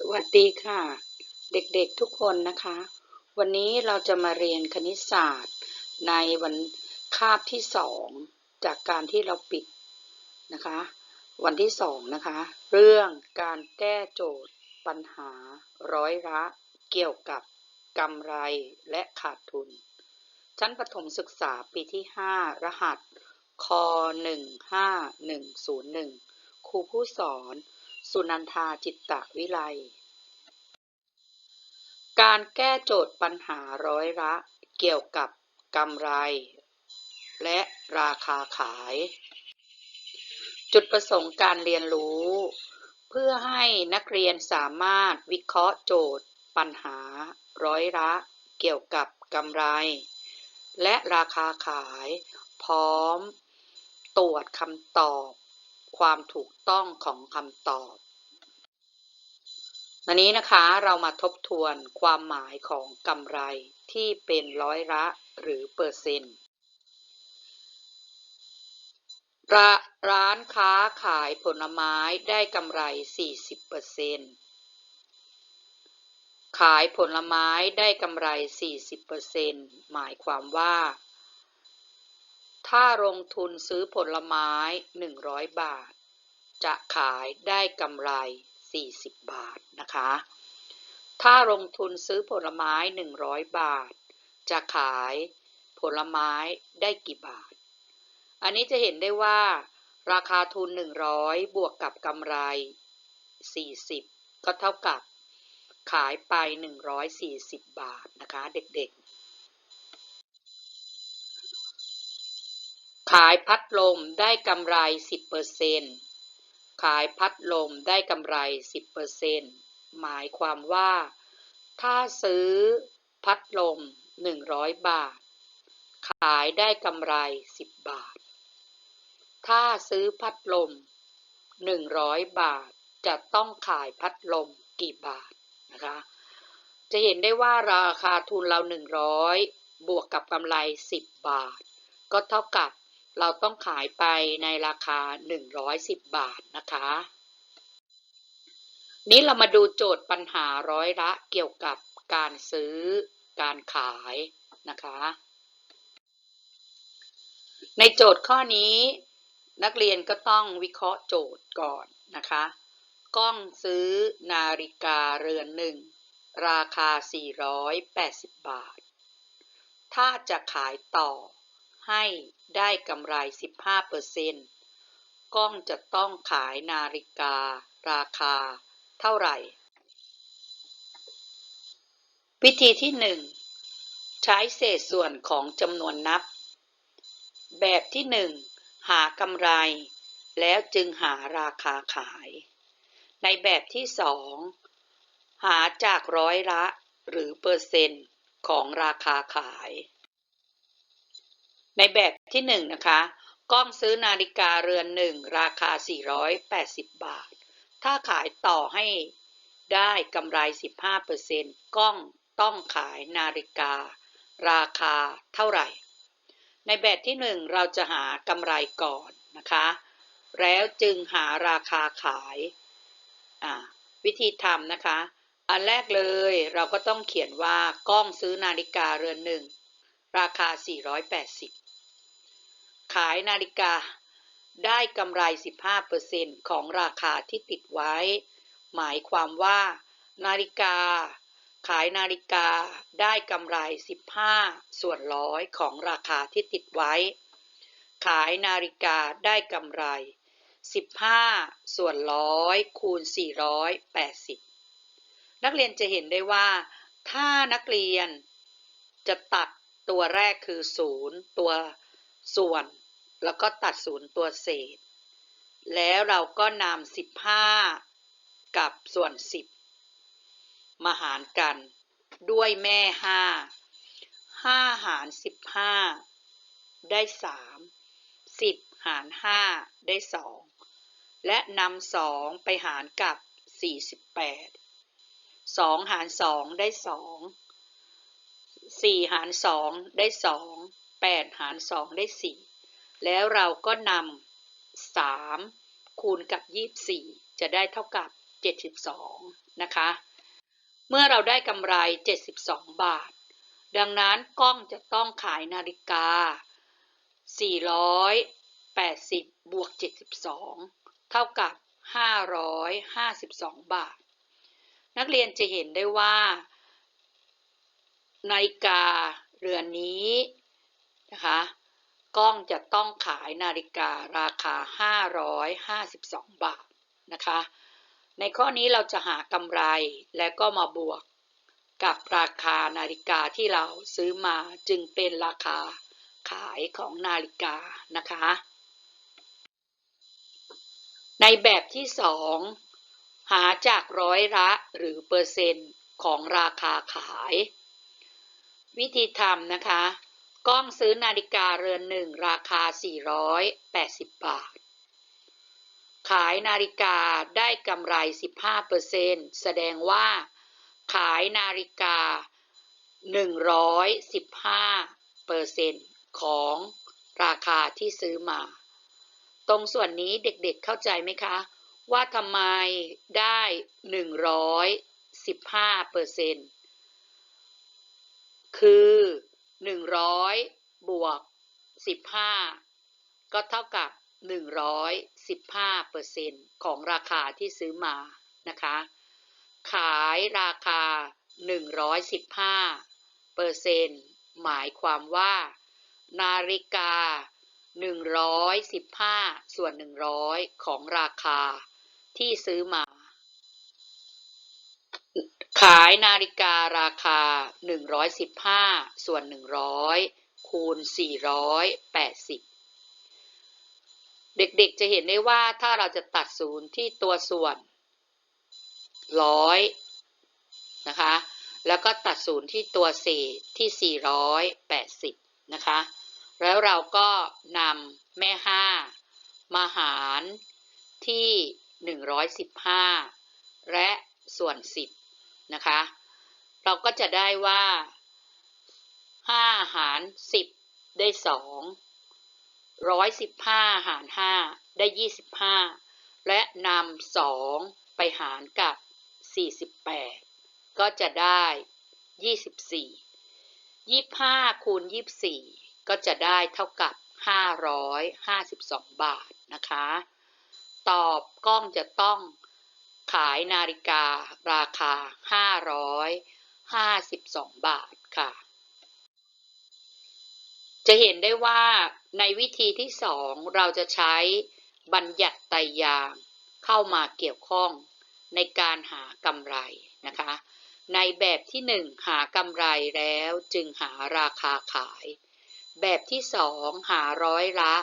สวัสดีค่ะ เด็กๆทุกคนนะคะ วันนี้เราจะมาเรียนคณิตศาสตร์ ในวันคาบที่สองจากการที่เราปิดนะคะ วันที่สองนะคะ เรื่องการแก้โจทย์ปัญหาร้อยละเกี่ยวกับกำไรและขาดทุน ชั้นประถมศึกษาปีที่ 5 รหัสค 15101 ครูผู้สอน สุนันทาจิตตะวิไล การแก้โจทย์ปัญหาร้อยละเกี่ยวกับกำไร และราคาขาย จุดประสงค์การเรียนรู้ เพื่อให้นักเรียนสามารถวิเคราะห์โจทย์ปัญหาร้อยละเกี่ยวกับกำไร และราคาขาย พร้อม ตรวจคำตอบ ความถูกต้องของคำตอบวันนี้นะคะเรามาทบทวนความหมายของกำไรที่เป็นร้อยละหรือเปอร์เซ็นต์ร้าร้านค้าขายผลไม้ได้กำไร 40%เปอร์เซ็นต์ขายผลไม้ได้กำไร 40%เปอร์เซ็นต์หมายความว่า ถ้าลงทุนซื้อผลไม้ 100 บาท จะขายได้กำไร 40 บาทนะคะ ถ้าลงทุนซื้อผลไม้ 100 บาท จะขายผลไม้ได้กี่บาท อันนี้จะเห็นได้ว่า ราคาทุน 100 บวกกับกำไร 40 ก็เท่ากับขายไป 140 บาทนะคะ เด็กๆ ขายพัดลมได้กำไร10%ขายพัดลมได้กำไร10%หมายความว่า ถ้าซื้อพัดลม100บาท ขายได้กำไร10บบาท ถ้าซื้อพัดลม100บาทจะต้องขายพัดลมกี่บาทนะคะ จะเห็นได้ว่าราคาทุนเรา100บวกกับกำไร10บาท ก็เท่ากับ เราต้องขายไปในราคา 110 บาทนะคะ นี้เรามาดูโจทย์ปัญหาร้อยละเกี่ยวกับการซื้อการขายนะคะ ในโจทย์ข้อนี้นักเรียนก็ต้องวิเคราะห์โจทย์ก่อนนะคะ กล้องซื้อนาฬิกาเรือนหนึ่ง ราคา 480 บาท ถ้าจะขายต่อ ให้ได้กำไร 15%กล้องจะต้องขายนาฬิการาคาเท่าไหร่ วิธีที่ 1 ใช้เศษส่วนของจำนวนนับ แบบที่ 1 หากำไร แล้วจึงหาราคาขาย ในแบบที่ 2 หาจากร้อยละหรือเปอร์เซ็นต์ของราคาขาย ในแบบที่1นนะคะกล้องซื้อนาฬิกาเรือนหนึ่งราคา 480 บาท ถ้าขายต่อให้ได้กำไร 15%กล้องต้องขายนาฬิกา ราคาเท่าไหร่ ในแบบที่ 1 เราจะหากำไรก่อนนะคะ แล้วจึงหาราคาขายวิธีทำนะคะ อันแรกเลยเราก็ต้องเขียนว่ากล้องซื้อนาฬิกาเรือนหนึ่งราคา 480 ขายนาฬิกา ได้กำไร 15%ของราคาที่ติดไว้ หมายความว่า นาฬิกา ขายนาฬิกาได้กำไร 15 ส่วนร้อยของราคาที่ติดไว้ ขายนาฬิกาได้กำไร 15 ส่วนร้อยคูณ 480 นักเรียนจะเห็นได้ว่า ถ้านักเรียนจะตัดตัวแรกคือ 0 ตัวส่วน แล้วก็ตัด0ตัวเศษ แล้วเราก็นำ15กับส่วน10มาหารกันด้วยแม่5 5หาร15ได้3 10หาร5ได้2และนำ2ไปหารกับ48 2หาร2ได้2 4หาร2ได้2 8หาร2ได้4 แล้วเราก็นำ3คูณกับ24จะได้เท่ากับ72นะคะ เมื่อเราได้กำไร72บาท ดังนั้นกล้องจะต้องขายนาฬิกา480บวก72เท่ากับ552บาท นักเรียนจะเห็นได้ว่านาฬิกาเรือนนี้นะคะ กล้องจะต้องขายนาฬิการาคา 552 บาทนะคะ ในข้อนี้เราจะหากำไรและก็มาบวกกับราคานาฬิกาที่เราซื้อมาจึงเป็นราคาขายของนาฬิกานะคะ ในแบบที่สองหาจากร้อยละหรือเปอร์เซ็นต์ของราคาขาย วิธีทำนะคะ ก้องซื้อนาฬิกาเรือนหนึ่งราคา 480 บาท ขายนาฬิกาได้กำไร 15%แสดงว่า ขายนาฬิกา 115%ของราคาที่ซื้อมา ตรงส่วนนี้เด็กๆเข้าใจไหมคะ ว่าทำไมได้ 115%คือ 100 บวก 15 ก็เท่ากับ 115%ของราคาที่ซื้อมานะคะ ขายราคา 115เปอร์เซ็นต์หมายความว่า นาฬิกา 115 ส่วน 100 ของราคาที่ซื้อมา ขายนาฬิการาคา 115 ส่วน 100 คูณ 480 เด็กๆจะเห็นได้ว่าถ้าเราจะตัดศูนย์ที่ตัวส่วน 100 นะคะ แล้วก็ตัดศูนย์ที่ตัวเศษที่ 480 นะคะ แล้วเราก็นำแม่ 5 มาหารที่ 115 และส่วน 10 นะคะ เราก็จะได้ว่า5หาร10ได้2 115หาร5ได้25และนำ2ไปหารกับ48ก็จะได้24 25คูณ24ก็จะได้เท่ากับ552บาทนะคะ ตอบกล้องจะต้อง ขายนาฬิการาคา 552 บาทค่ะ จะเห็นได้ว่าในวิธีที่สองเราจะใช้บัญญัติไตยางเข้ามาเกี่ยวข้องในการหากำไรนะคะ ในแบบที่หนึ่งหากำไรแล้วจึงหาราคาขาย แบบที่สองหาร้อยละ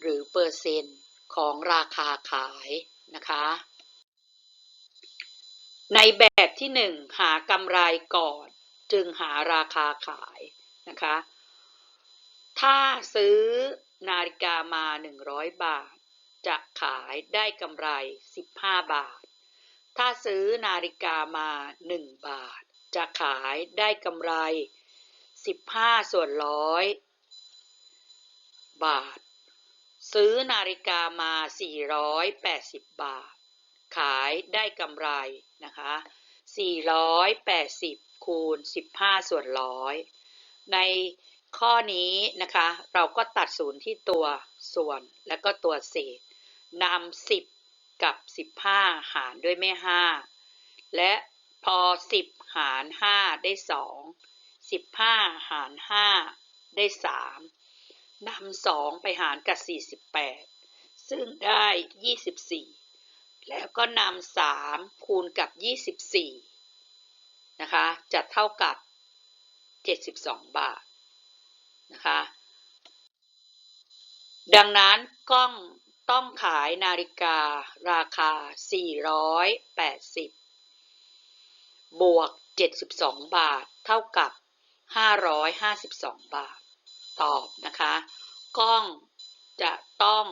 หรือเปอร์เซ็นต์ของราคาขายนะคะ ในแบบที่หนึ่งหากำไรก่อน จึงหาราคาขายนะคะ ถ้าซื้อนาฬิกามา 100 บาท จะขายได้กำไร 15 บาท ถ้าซื้อนาฬิกามา 1 บาท จะขายได้กำไร 15 ส่วนร้อยบาท ซื้อนาฬิกามา 480 บาท ขายได้กำไรนะคะ 480 คูณ 15 ส่วนร้อย ในข้อนี้นะคะ เราก็ตัดศูนย์ที่ตัวส่วนและก็ตัวเศษนำ10 กับ 15 หารด้วยแม่ 5 และพอ 10 หาร 5 ได้ 2 15 หาร 5 ได้ 3นำ2ไปหารกับ 48 ซึ่งได้ 24 แล้วก็นำ3คูณกับ24นะคะจะเท่ากับ72บาทนะคะดังนั้นกล้องต้องขายนาฬิการาคา 480 บวก 72 บาท เท่ากับ 552 บาท ตอบนะคะ กล้องจะต้อง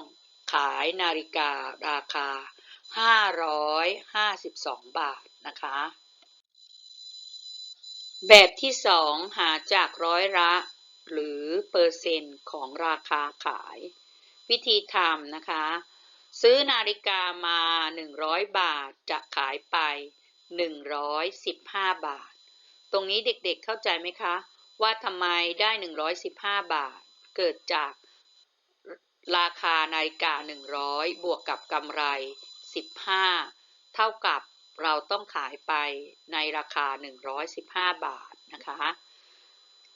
ขายนาฬิการาคา 552 บาทนะคะ แบบที่สองหาจากร้อยละ หรือเปอร์เซ็นต์ของราคาขาย วิธีทำนะคะ ซื้อนาฬิกามา 100 บาทจะขายไป 115 บาท ตรงนี้เด็กๆเข้าใจไหมคะ ว่าทำไมได้ 115 บาท เกิดจากราคานาฬิกา 100 บวกกับกำไร 15 เท่ากับเราต้องขายไปในราคา 115 บาทนะคะ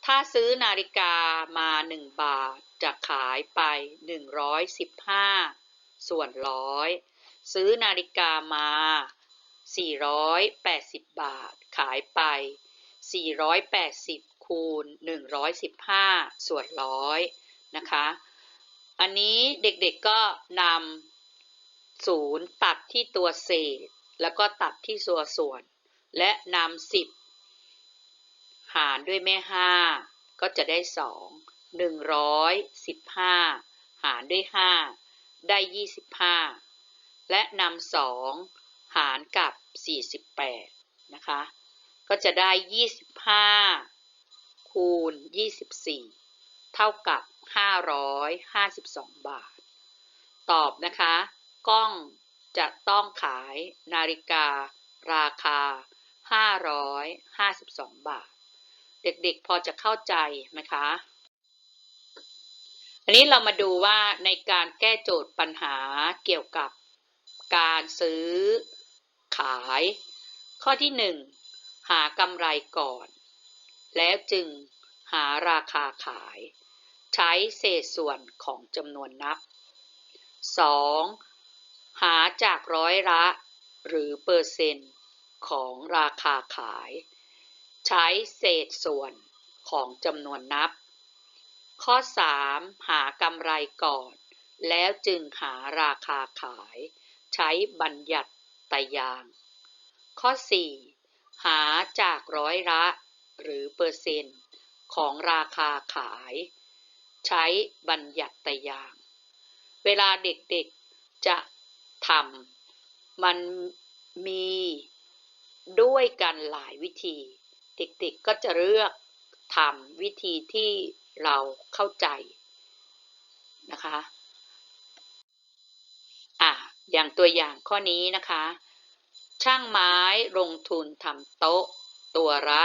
ถ้าซื้อนาฬิกามา 1 บาทจะขายไป 115 ส่วนร้อยซื้อนาฬิกามา 480 บาท ขายไป 480 คูณ 115 ส่วนร้อยนะคะ อันนี้เด็กๆก็นำ ศูนย์ตัดที่ตัวเศษ แล้วก็ตัดที่ตัวส่วน และนำสิบหารด้วยแม่ห้าก็จะได้สองหนึ่งร้อยสิบห้าหารด้วยห้าได้ยี่สิบห้าและนำสองหารกับสี่สิบแปดนะคะ ก็จะได้ยี่สิบห้าคูณยี่สิบสี่เท่ากับ552บาท ตอบนะคะ กล้องจะต้องขายนาฬิการาคา 552 บาท เด็กๆพอจะเข้าใจไหมคะ อันนี้เรามาดูว่าในการแก้โจทย์ปัญหาเกี่ยวกับการซื้อขาย ข้อที่ 1 หากำไรก่อน แล้วจึงหาราคาขาย ใช้เศษส่วนของจำนวนนับ 2. หาจากร้อยละ หรือเปอร์เซ็นต์ ของราคาขาย ใช้เศษส่วนของจำนวนนับ ข้อ 3. หากำไรก่อน แล้วจึงหาราคาขาย ใช้บัญญัติตยาง ข้อ 4. หาจากร้อยละ หรือเปอร์เซ็นต์ ของราคาขาย ใช้บัญญัติตยาง เวลาเด็กๆจะ ทำมันมีด้วยกันหลายวิธี เด็กๆก็จะเลือกทำวิธีที่เราเข้าใจนะคะอะอย่างตัวอย่างข้อนี้นะคะ ช่างไม้ลงทุนทำโต๊ะ ตัวละ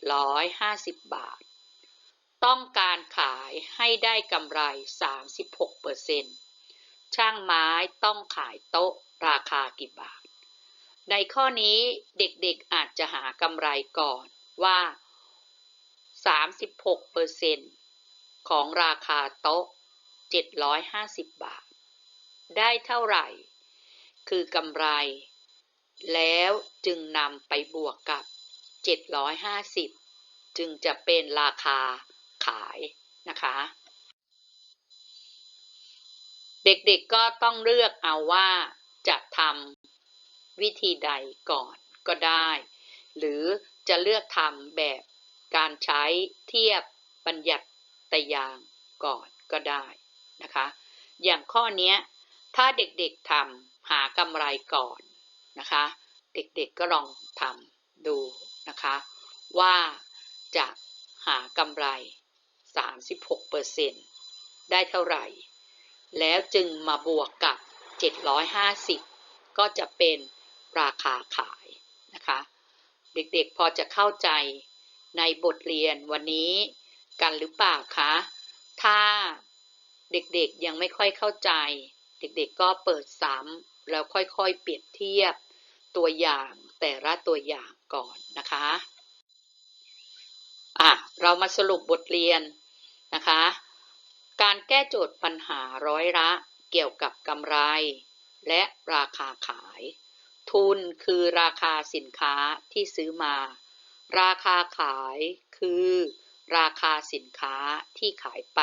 750 บาท ต้องการขายให้ได้กำไร 36% ช่างไม้ต้องขายโต๊ะราคากี่บาท ในข้อนี้เด็กๆอาจจะหากำไรก่อนว่า 36%ของราคาโต๊ะ 750 บาท ได้เท่าไหร่ คือกำไร แล้วจึงนำไปบวกกับ 750 จึงจะเป็นราคาขายนะคะ เด็กๆก็ต้องเลือกเอาว่าจะทำวิธีใดก่อนก็ได้ หรือจะเลือกทำแบบการใช้เทียบบัญญัติตยางก่อนก็ได้นะคะ อย่างข้อนี้ถ้าเด็กๆทำหากำไรก่อนนะคะ เด็กๆก็ลองทำดูนะคะ ว่าจะหากำไร 36%ได้เท่าไหร่ แล้วจึงมาบวกกับ 750 ก็จะเป็นราคาขายนะคะ เด็กๆพอจะเข้าใจในบทเรียนวันนี้กันหรือเปล่าคะ ถ้าเด็กๆยังไม่ค่อยเข้าใจ เด็กๆก็เปิดซ้ำแล้วค่อยๆเปรียบเทียบตัวอย่างแต่ละตัวอย่างก่อนนะคะ อะ เรามาสรุปบทเรียนนะคะ การแก้โจทย์ปัญหาร้อยละเกี่ยวกับกำไร และราคาขาย ทุนคือราคาสินค้าที่ซื้อมา ราคาขายคือ ราคาสินค้าที่ขายไป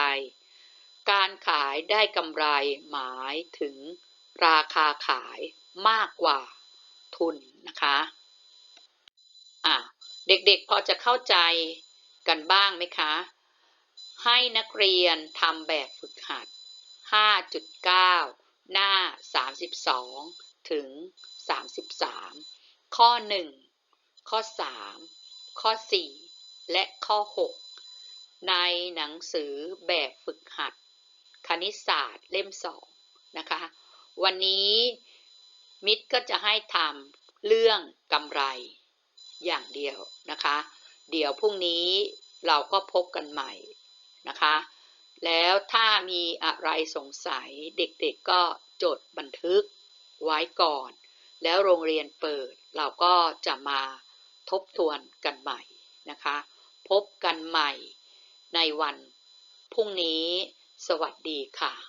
การขายได้กำไรหมายถึง ราคาขายมากกว่า ทุนนะคะอะเด็กๆพอจะเข้าใจกันบ้างไหมคะ ให้นักเรียนทำแบบฝึกหัด 5.9 หน้า 32 ถึง 33 ข้อ 1 ข้อ 3 ข้อ 4 และข้อ 6 ในหนังสือแบบฝึกหัด คณิตศาสตร์เล่ม 2 นะคะ วันนี้มิตรก็จะให้ทำเรื่องกำไรอย่างเดียวนะคะ เดี๋ยวพรุ่งนี้เราก็พบกันใหม่ นะคะ แล้วถ้ามีอะไรสงสัยเด็กๆก็จดบันทึกไว้ก่อน แล้วโรงเรียนเปิดเราก็จะมาทบทวนกันใหม่นะคะ พบกันใหม่ในวันพรุ่งนี้สวัสดีค่ะ